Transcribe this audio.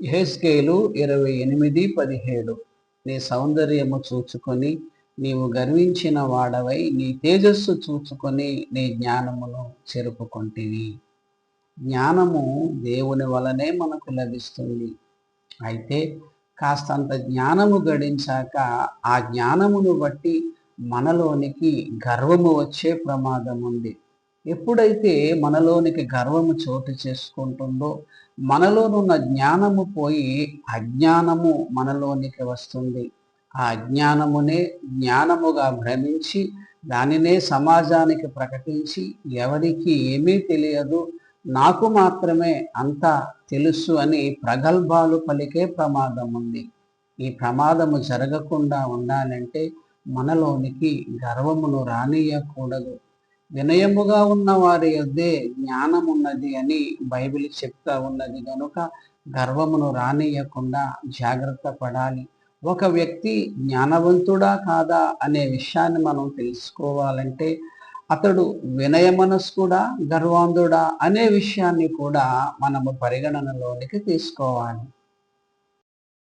హెస్కేలు ఇరవై ఎనిమిది పదిహేడు. నీ సౌందర్యము చూచుకొని నీవు గర్వించిన వాడవై నీ తేజస్సు చూచుకొని నీ జ్ఞానమును చెరుపుకొంటివి. జ్ఞానము దేవుని వలనే మనకు లభిస్తుంది. అయితే కాస్తంత జ్ఞానము గడించాక ఆ జ్ఞానమును బట్టి మనలోనికి గర్వము వచ్చే ప్రమాదం ఉంది ఎప్పుడైతే మనలోనికి గర్వము చోటు చేసుకుంటుందో మనలోనున్న జ్ఞానము పోయి అజ్ఞానము మనలోనికి వస్తుంది. ఆ అజ్ఞానమునే జ్ఞానముగా భ్రమించి దానినే సమాజానికి ప్రకటించి ఎవరికి ఏమీ తెలియదు. నాకు మాత్రమే అంతా తెలుసు అని ప్రగల్భాలు పలికే ప్రమాదం ఉంది. ఈ ప్రమాదము జరగకుండా ఉండాలంటే మనలోనికి గర్వమును రానియకూడదు వినయముగా ఉన్న వారి యొద్దే జ్ఞానం ఉన్నది అని బైబిల్ చెప్తా ఉన్నది. కనుక గర్వమును రానియకుండా జాగ్రత్త పడాలి. ఒక వ్యక్తి జ్ఞానవంతుడా కాదా అనే విషయాన్ని మనం తెలుసుకోవాలంటే అతడు వినయ మనస్కుడా గర్వాంధుడా అనే విషయాన్ని కూడా మనము పరిగణనలోనికి తీసుకోవాలి.